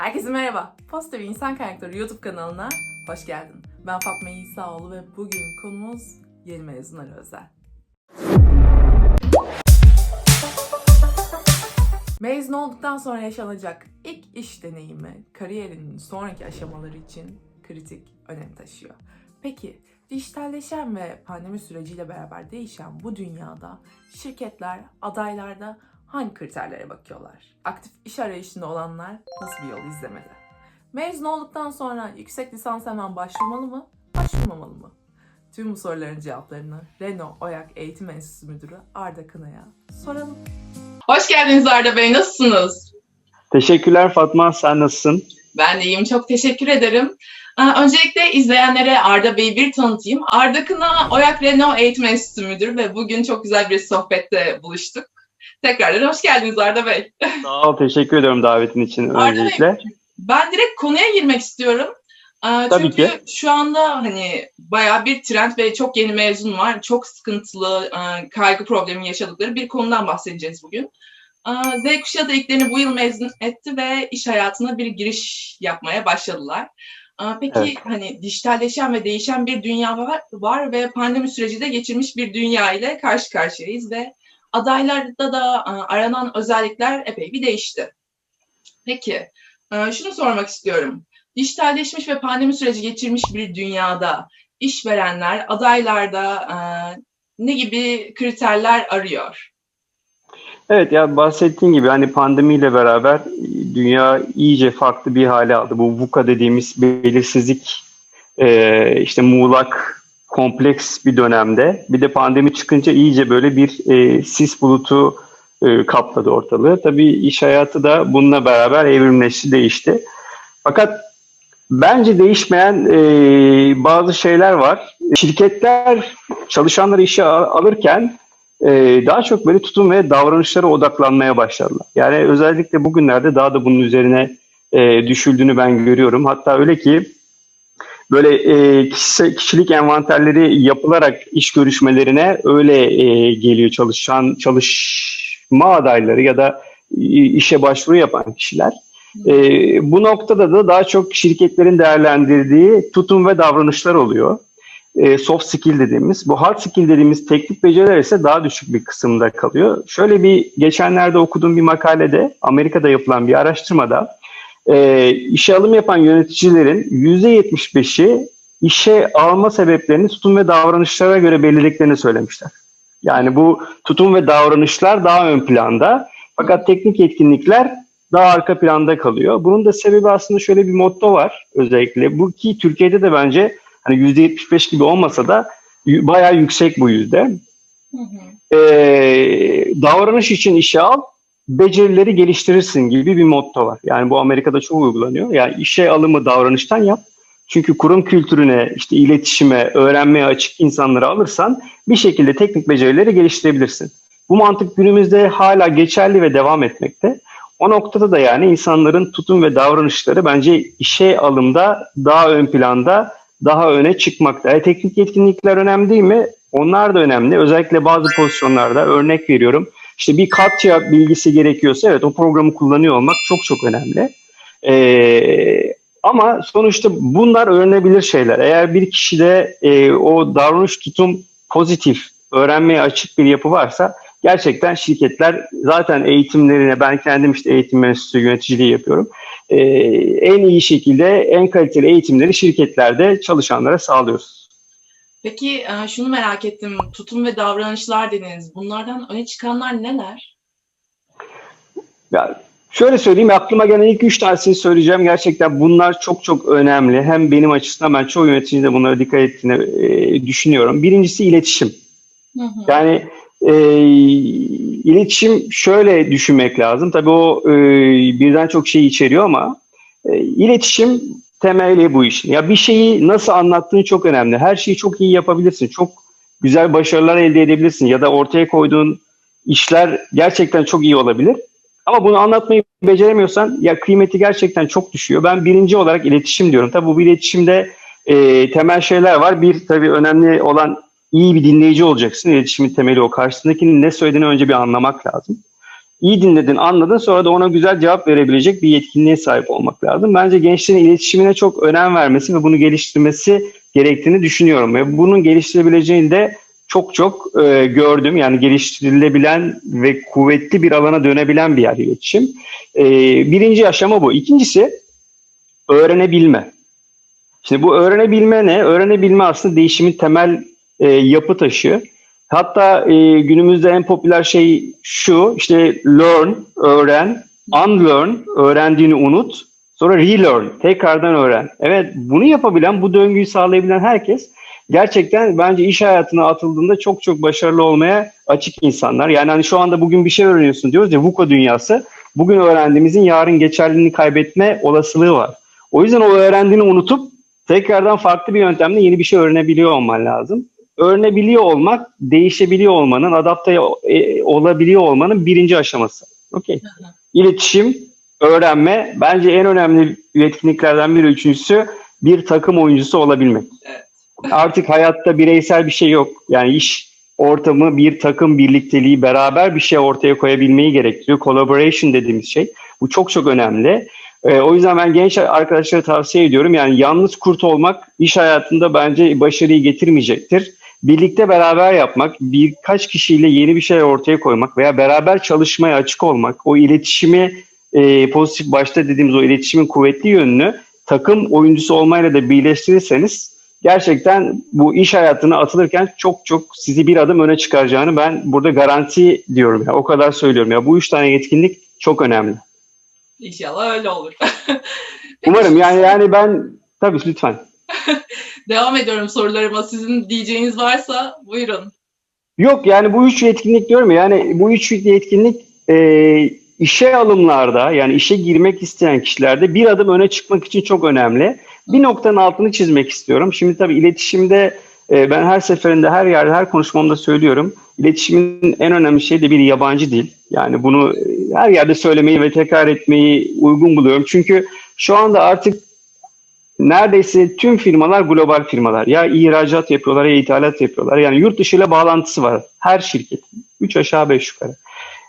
Herkese merhaba. Ve İnsan Kaynakları YouTube kanalına hoş geldin. Ben Fatma İsaoğlu ve bugün konumuz yeni mezunlara özel. Mezun olduktan sonra yaşanacak ilk iş deneyimi kariyerinin sonraki aşamaları için kritik önem taşıyor. Peki dijitalleşen ve pandemi süreciyle beraber değişen bu dünyada şirketler adaylarda hangi kriterlere bakıyorlar? Aktif iş arayışında olanlar nasıl bir yol izlemeli? Mezun olduktan sonra yüksek lisans hemen başvurmalı mı? Başvurmamalı mı? Tüm bu soruların cevaplarını Renault Oyak Eğitim Enstitüsü Müdürü Arda Kına'ya soralım. Hoş geldiniz Arda Bey, nasılsınız? Teşekkürler Fatma, sen nasılsın? Ben de iyiyim, çok teşekkür ederim. Öncelikle izleyenlere Arda Bey'i bir tanıtayım. Arda Kına, Oyak Renault Eğitim Enstitüsü Müdürü ve bugün çok güzel bir sohbette buluştuk. Tekrardan hoş geldiniz Arda Bey. Sağ ol, teşekkür ediyorum davetin için Arda Bey, öncelikle. Ben direkt konuya girmek istiyorum. Ee, Tabii Çünkü ki. şu anda hani bayağı bir trend ve çok yeni mezun var. Çok sıkıntılı, e, kaygı problemi yaşadıkları bir konudan bahsedeceğiz bugün. Z kuşağı da ilklerini bu yıl mezun etti ve iş hayatına bir giriş yapmaya başladılar. Peki Evet. hani dijitalleşen ve değişen bir dünya var, var ve pandemi süreci de geçirmiş bir dünya ile karşı karşıyayız ve adaylarda da e, aranan özellikler epey bir değişti. Peki, e, şunu sormak istiyorum. Dijitalleşmiş ve pandemi süreci geçirmiş bir dünyada işverenler adaylarda e, ne gibi kriterler arıyor? Evet ya bahsettiğin gibi hani pandemiyle beraber dünya iyice farklı bir hale aldı. Bu VUCA dediğimiz belirsizlik, işte muğlak, kompleks bir dönemde. Bir de pandemi çıkınca iyice böyle bir e, sis bulutu e, kapladı ortalığı. Tabii iş hayatı da bununla beraber evrimleşti, değişti. Fakat bence değişmeyen e, bazı şeyler var. Şirketler çalışanları işe al- alırken e, daha çok böyle tutum ve davranışlara odaklanmaya başladılar. Yani özellikle bugünlerde daha da bunun üzerine e, düşüldüğünü ben görüyorum. Hatta öyle ki böyle e, kişi- kişilik envanterleri yapılarak iş görüşmelerine öyle e, geliyor çalışan çalışma adayları ya da işe başvuru yapan kişiler. E, bu noktada da daha çok şirketlerin değerlendirdiği tutum ve davranışlar oluyor. E, soft skill dediğimiz. Bu hard skill dediğimiz teknik beceriler ise daha düşük bir kısımda kalıyor. Şöyle bir geçenlerde okuduğum bir makalede Amerika'da yapılan bir araştırmada e, işe alım yapan yöneticilerin %75'i işe alma sebeplerini tutum ve davranışlara göre belirlediklerini söylemişler. Yani bu tutum ve davranışlar daha ön planda fakat teknik yetkinlikler daha arka planda kalıyor. Bunun da sebebi aslında şöyle bir motto var özellikle. Bu ki Türkiye'de de bence hani %75 gibi olmasa da bayağı yüksek bu yüzde. Hı hı. Ee, davranış için işe al, becerileri geliştirirsin gibi bir motto var. Yani bu Amerika'da çok uygulanıyor. Yani işe alımı davranıştan yap. Çünkü kurum kültürüne, işte iletişime, öğrenmeye açık insanları alırsan bir şekilde teknik becerileri geliştirebilirsin. Bu mantık günümüzde hala geçerli ve devam etmekte. O noktada da yani insanların tutum ve davranışları bence işe alımda daha ön planda, daha öne çıkmakta. E, teknik yetkinlikler önemli değil mi? Onlar da önemli. Özellikle bazı pozisyonlarda örnek veriyorum. İşte bir katya bilgisi gerekiyorsa evet o programı kullanıyor olmak çok çok önemli. Ee, ama sonuçta bunlar öğrenebilir şeyler. Eğer bir kişide e, o davranış tutum pozitif, öğrenmeye açık bir yapı varsa gerçekten şirketler zaten eğitimlerine ben kendim işte eğitim enstitüsü yöneticiliği yapıyorum. Ee, en iyi şekilde en kaliteli eğitimleri şirketlerde çalışanlara sağlıyoruz. Peki e, şunu merak ettim. Tutum ve davranışlar dediniz. Bunlardan öne çıkanlar neler? Ya şöyle söyleyeyim aklıma gelen ilk üç tanesini söyleyeceğim. Gerçekten bunlar çok çok önemli. Hem benim açısından ben çoğu yöneticinin de bunlara dikkat ettiğini e, düşünüyorum. Birincisi iletişim. Hı hı. Yani e, iletişim şöyle düşünmek lazım. Tabii o e, birden çok şey içeriyor ama e, iletişim temeli bu işin. Ya bir şeyi nasıl anlattığın çok önemli. Her şeyi çok iyi yapabilirsin. Çok güzel başarılar elde edebilirsin. Ya da ortaya koyduğun işler gerçekten çok iyi olabilir. Ama bunu anlatmayı beceremiyorsan ya kıymeti gerçekten çok düşüyor. Ben birinci olarak iletişim diyorum. Tabii bu iletişimde e, temel şeyler var. Bir tabii önemli olan iyi bir dinleyici olacaksın. İletişimin temeli o. Karşısındakinin ne söylediğini önce bir anlamak lazım. İyi dinledin, anladın. Sonra da ona güzel cevap verebilecek bir yetkinliğe sahip olmak lazım. Bence gençlerin iletişimine çok önem vermesi ve bunu geliştirmesi gerektiğini düşünüyorum. Ve bunun geliştirebileceğini de çok çok e, gördüm. Yani geliştirilebilen ve kuvvetli bir alana dönebilen bir yer iletişim. E, birinci aşama bu. İkincisi öğrenebilme. Şimdi bu öğrenebilme ne? Öğrenebilme aslında değişimin temel e, yapı taşı. Hatta e, günümüzde en popüler şey şu, işte learn, öğren, unlearn, öğrendiğini unut, sonra relearn, tekrardan öğren. Evet, bunu yapabilen, bu döngüyü sağlayabilen herkes gerçekten bence iş hayatına atıldığında çok çok başarılı olmaya açık insanlar. Yani hani şu anda bugün bir şey öğreniyorsun diyoruz ya VUCA dünyası, bugün öğrendiğimizin yarın geçerliliğini kaybetme olasılığı var. O yüzden o öğrendiğini unutup tekrardan farklı bir yöntemle yeni bir şey öğrenebiliyor olman lazım öğrenebiliyor olmak, değişebiliyor olmanın, adapte e, olabiliyor olmanın birinci aşaması. Okey. İletişim, öğrenme. Bence en önemli yetkinliklerden biri üçüncüsü bir takım oyuncusu olabilmek. Evet. Artık hayatta bireysel bir şey yok. Yani iş ortamı, bir takım birlikteliği, beraber bir şey ortaya koyabilmeyi gerektiriyor. Collaboration dediğimiz şey. Bu çok çok önemli. E, o yüzden ben genç arkadaşlara tavsiye ediyorum. Yani yalnız kurt olmak iş hayatında bence başarıyı getirmeyecektir birlikte beraber yapmak, birkaç kişiyle yeni bir şey ortaya koymak veya beraber çalışmaya açık olmak, o iletişimi e, pozitif başta dediğimiz o iletişimin kuvvetli yönünü takım oyuncusu olmayla da birleştirirseniz gerçekten bu iş hayatına atılırken çok çok sizi bir adım öne çıkaracağını ben burada garanti diyorum. Ya, o kadar söylüyorum. ya Bu üç tane yetkinlik çok önemli. İnşallah öyle olur. Umarım yani yani ben tabii lütfen. Devam ediyorum sorularıma. Sizin diyeceğiniz varsa buyurun. Yok yani bu üç yetkinlik diyorum ya, yani bu üç yetkinlik e, işe alımlarda yani işe girmek isteyen kişilerde bir adım öne çıkmak için çok önemli. Bir noktanın altını çizmek istiyorum. Şimdi tabii iletişimde e, ben her seferinde her yerde her konuşmamda söylüyorum. İletişimin en önemli şeyi de bir yabancı dil. Yani bunu e, her yerde söylemeyi ve tekrar etmeyi uygun buluyorum. Çünkü şu anda artık neredeyse tüm firmalar global firmalar. Ya ihracat yapıyorlar ya ithalat yapıyorlar. Yani yurt dışı ile bağlantısı var her şirket. Üç aşağı beş yukarı.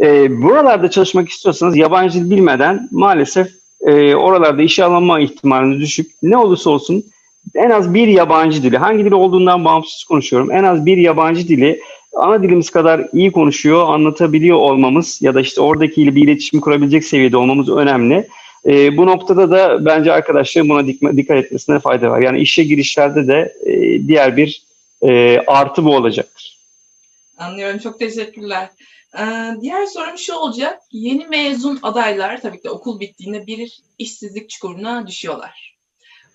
E, buralarda çalışmak istiyorsanız yabancı dil bilmeden maalesef e, oralarda işe alınma ihtimaliniz düşük. Ne olursa olsun en az bir yabancı dili, hangi dil olduğundan bağımsız konuşuyorum. En az bir yabancı dili ana dilimiz kadar iyi konuşuyor, anlatabiliyor olmamız ya da işte oradaki bir iletişim kurabilecek seviyede olmamız önemli. E, bu noktada da bence arkadaşların buna dikme, dikkat etmesine fayda var. Yani işe girişlerde de e, diğer bir e, artı bu olacaktır. Anlıyorum. Çok teşekkürler. Ee, diğer sorum şu olacak. Yeni mezun adaylar tabii ki okul bittiğinde bir işsizlik çukuruna düşüyorlar.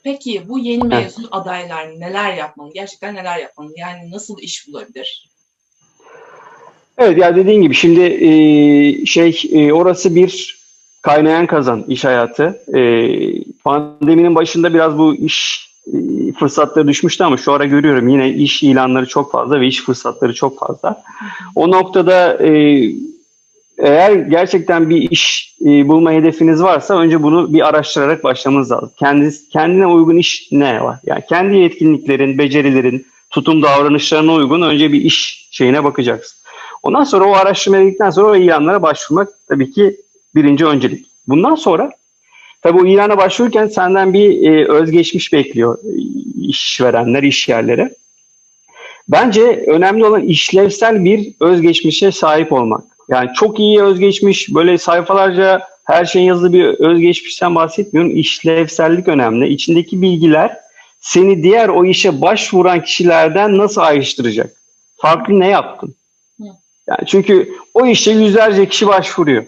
Peki bu yeni mezun adaylar neler yapmalı? Gerçekten neler yapmalı? Yani nasıl iş bulabilir? Evet ya dediğin gibi şimdi e, şey e, orası bir kaynayan kazan iş hayatı. E, pandeminin başında biraz bu iş e, fırsatları düşmüştü ama şu ara görüyorum yine iş ilanları çok fazla ve iş fırsatları çok fazla. O noktada e, eğer gerçekten bir iş e, bulma hedefiniz varsa önce bunu bir araştırarak başlamanız lazım. Kendiniz, kendine uygun iş ne var? Yani kendi yetkinliklerin, becerilerin, tutum davranışlarına uygun önce bir iş şeyine bakacaksın. Ondan sonra o araştırmaya gittikten sonra o ilanlara başvurmak tabii ki birinci öncelik. Bundan sonra tabii o ilana başvururken senden bir e, özgeçmiş bekliyor e, işverenler, iş yerleri. Bence önemli olan işlevsel bir özgeçmişe sahip olmak. Yani çok iyi özgeçmiş, böyle sayfalarca her şeyin yazılı bir özgeçmişten bahsetmiyorum. İşlevsellik önemli. İçindeki bilgiler seni diğer o işe başvuran kişilerden nasıl ayrıştıracak? Farklı ne yaptın? Yani çünkü o işe yüzlerce kişi başvuruyor.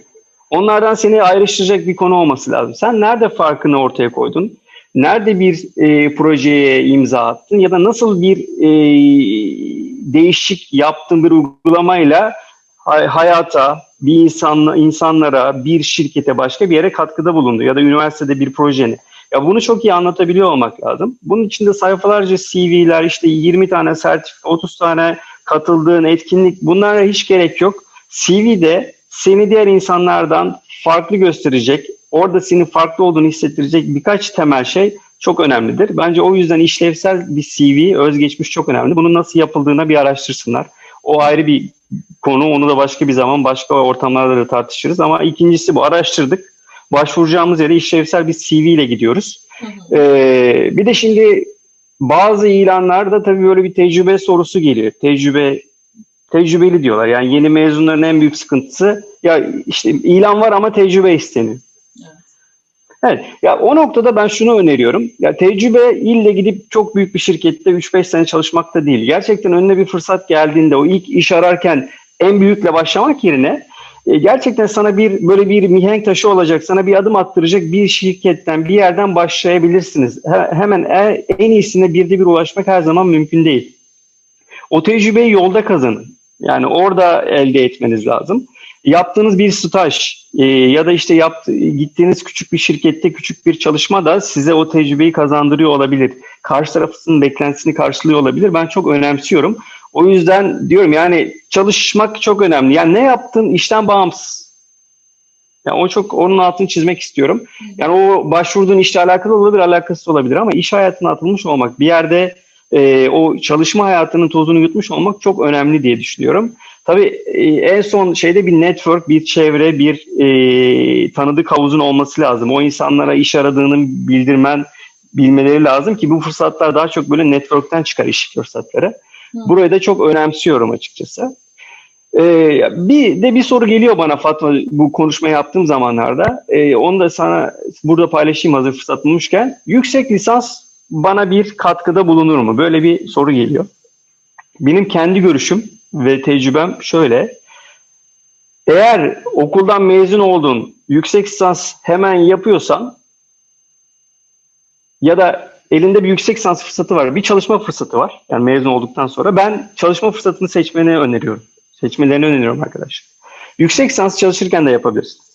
Onlardan seni ayrıştıracak bir konu olması lazım. Sen nerede farkını ortaya koydun? Nerede bir e, projeye imza attın ya da nasıl bir e, değişik yaptığın bir uygulamayla hay- hayata, bir insanla, insanlara, bir şirkete, başka bir yere katkıda bulundu ya da üniversitede bir projeni. Ya bunu çok iyi anlatabiliyor olmak lazım. Bunun içinde sayfalarca CV'ler, işte 20 tane sertifika, 30 tane katıldığın etkinlik bunlara hiç gerek yok. CV'de seni diğer insanlardan farklı gösterecek, orada senin farklı olduğunu hissettirecek birkaç temel şey çok önemlidir. Bence o yüzden işlevsel bir CV, özgeçmiş çok önemli. Bunun nasıl yapıldığına bir araştırsınlar. O ayrı bir konu. Onu da başka bir zaman başka ortamlarda da tartışırız. Ama ikincisi bu araştırdık. Başvuracağımız yere işlevsel bir CV ile gidiyoruz. Hı hı. Ee, bir de şimdi bazı ilanlarda tabii böyle bir tecrübe sorusu geliyor. Tecrübe tecrübeli diyorlar. Yani yeni mezunların en büyük sıkıntısı ya işte ilan var ama tecrübe isteniyor. Evet. Evet. Ya o noktada ben şunu öneriyorum. Ya tecrübe ille gidip çok büyük bir şirkette 3-5 sene çalışmak da değil. Gerçekten önüne bir fırsat geldiğinde o ilk iş ararken en büyükle başlamak yerine e, gerçekten sana bir böyle bir mihenk taşı olacak, sana bir adım attıracak bir şirketten, bir yerden başlayabilirsiniz. He- hemen e- en iyisine birde bir ulaşmak her zaman mümkün değil. O tecrübeyi yolda kazanın. Yani orada elde etmeniz lazım. Yaptığınız bir staj e, ya da işte yaptı, gittiğiniz küçük bir şirkette küçük bir çalışma da size o tecrübeyi kazandırıyor olabilir. Karşı tarafın beklentisini karşılıyor olabilir. Ben çok önemsiyorum. O yüzden diyorum yani çalışmak çok önemli. Yani ne yaptın işten bağımsız. Yani o çok onun altını çizmek istiyorum. Yani o başvurduğun işle alakalı olabilir, alakasız olabilir ama iş hayatına atılmış olmak, bir yerde e, o çalışma hayatının tozunu yutmuş olmak çok önemli diye düşünüyorum. Tabii e, en son şeyde bir network, bir çevre, bir e, tanıdık havuzun olması lazım. O insanlara iş aradığını bildirmen, bilmeleri lazım ki bu fırsatlar daha çok böyle network'ten çıkar iş fırsatları. Hı. Burayı da çok önemsiyorum açıkçası. Ee, bir de bir soru geliyor bana Fatma bu konuşma yaptığım zamanlarda. Ee, onu da sana burada paylaşayım hazır fırsat bulmuşken. Yüksek lisans bana bir katkıda bulunur mu? Böyle bir soru geliyor. Benim kendi görüşüm ve tecrübem şöyle. Eğer okuldan mezun oldun, yüksek lisans hemen yapıyorsan ya da elinde bir yüksek lisans fırsatı var, bir çalışma fırsatı var. Yani mezun olduktan sonra ben çalışma fırsatını seçmeni öneriyorum. Seçmelerini öneriyorum arkadaşlar. Yüksek lisans çalışırken de yapabilirsin.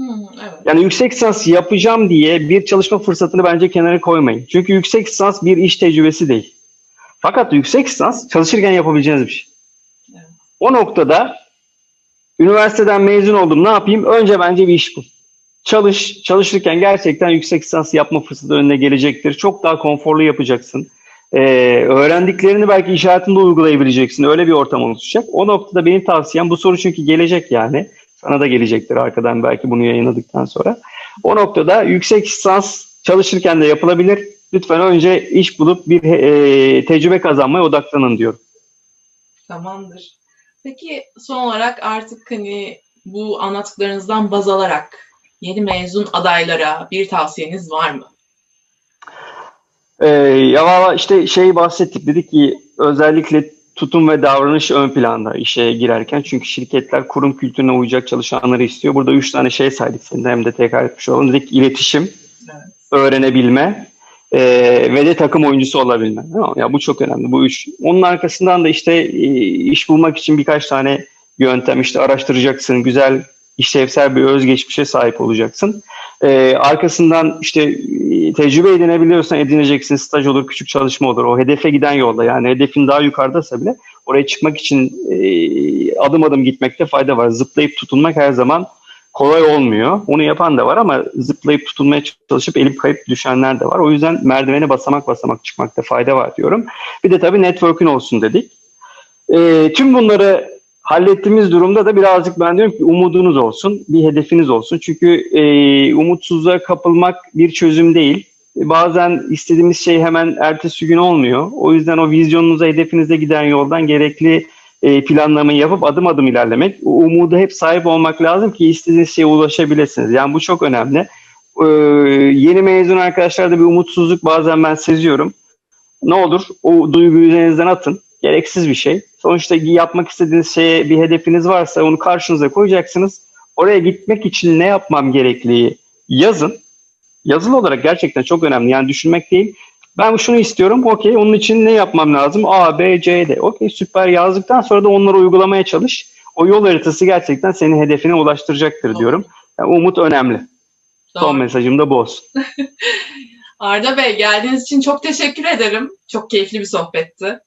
Hı, evet. Yani yüksek lisans yapacağım diye bir çalışma fırsatını bence kenara koymayın. Çünkü yüksek lisans bir iş tecrübesi değil. Fakat yüksek lisans çalışırken yapabileceğiniz bir şey. Evet. O noktada üniversiteden mezun oldum ne yapayım? Önce bence bir iş bul. Çalış, çalışırken gerçekten yüksek lisans yapma fırsatı önüne gelecektir. Çok daha konforlu yapacaksın. Ee, öğrendiklerini belki iş hayatında uygulayabileceksin. Öyle bir ortam oluşacak. O noktada benim tavsiyem bu soru çünkü gelecek yani. Sana da gelecektir arkadan belki bunu yayınladıktan sonra. O noktada yüksek lisans çalışırken de yapılabilir. Lütfen önce iş bulup bir e, tecrübe kazanmaya odaklanın diyorum. Tamamdır. Peki son olarak artık hani bu anlattıklarınızdan baz alarak yeni mezun adaylara bir tavsiyeniz var mı? Ee, ya valla işte şey bahsettik dedik ki özellikle tutum ve davranış ön planda işe girerken. Çünkü şirketler kurum kültürüne uyacak çalışanları istiyor. Burada üç tane şey saydık senin hem de tekrar etmiş olalım. Dedik iletişim, Evet. öğrenebilme e, ve de takım oyuncusu olabilme. Tamam, Ya bu çok önemli. Bu üç. Onun arkasından da işte e, iş bulmak için birkaç tane yöntem işte araştıracaksın. Güzel işlevsel bir özgeçmişe sahip olacaksın. E, arkasından işte e, tecrübe edinebiliyorsan edineceksin. Staj olur, küçük çalışma olur. O hedefe giden yolda yani hedefin daha yukarıdaysa bile oraya çıkmak için e, adım adım gitmekte fayda var. Zıplayıp tutunmak her zaman kolay olmuyor. Onu yapan da var ama zıplayıp tutunmaya çalışıp elip kayıp düşenler de var. O yüzden merdivene basamak basamak çıkmakta fayda var diyorum. Bir de tabii network'ün olsun dedik. E, tüm bunları hallettiğimiz durumda da birazcık ben diyorum ki umudunuz olsun, bir hedefiniz olsun. Çünkü e, umutsuzluğa kapılmak bir çözüm değil. E, Bazen istediğimiz şey hemen ertesi gün olmuyor. O yüzden o vizyonunuza, hedefinize giden yoldan gerekli e, planlamayı yapıp adım adım ilerlemek. O umuda hep sahip olmak lazım ki istediğiniz şeye ulaşabilirsiniz. Yani bu çok önemli. Ee, yeni mezun arkadaşlarda bir umutsuzluk bazen ben seziyorum. Ne olur o duyguyu üzerinizden atın. Gereksiz bir şey. Sonuçta yapmak istediğiniz şeye bir hedefiniz varsa onu karşınıza koyacaksınız. Oraya gitmek için ne yapmam gerekliği yazın. Yazılı olarak gerçekten çok önemli. Yani düşünmek değil. Ben şunu istiyorum. Okey. Onun için ne yapmam lazım? A, B, C, D. Okey süper yazdıktan sonra da onları uygulamaya çalış. O yol haritası gerçekten senin hedefine ulaştıracaktır diyorum. Yani umut önemli. Son Doğru. mesajım da bu olsun. Arda Bey geldiğiniz için çok teşekkür ederim. Çok keyifli bir sohbetti.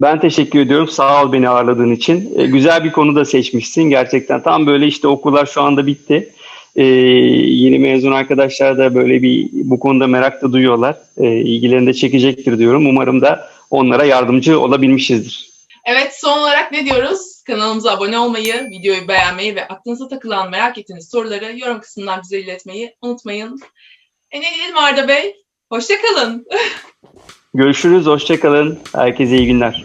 Ben teşekkür ediyorum. Sağ ol beni ağırladığın için. Ee, güzel bir konu da seçmişsin gerçekten. Tam böyle işte okullar şu anda bitti. Ee, yeni mezun arkadaşlar da böyle bir bu konuda merak da duyuyorlar. Ee, ilgilerini de çekecektir diyorum. Umarım da onlara yardımcı olabilmişizdir. Evet son olarak ne diyoruz? Kanalımıza abone olmayı, videoyu beğenmeyi ve aklınıza takılan merak ettiğiniz soruları yorum kısmından bize iletmeyi unutmayın. E ne diyelim Arda Bey? Hoşçakalın. Görüşürüz, hoşçakalın. Herkese iyi günler.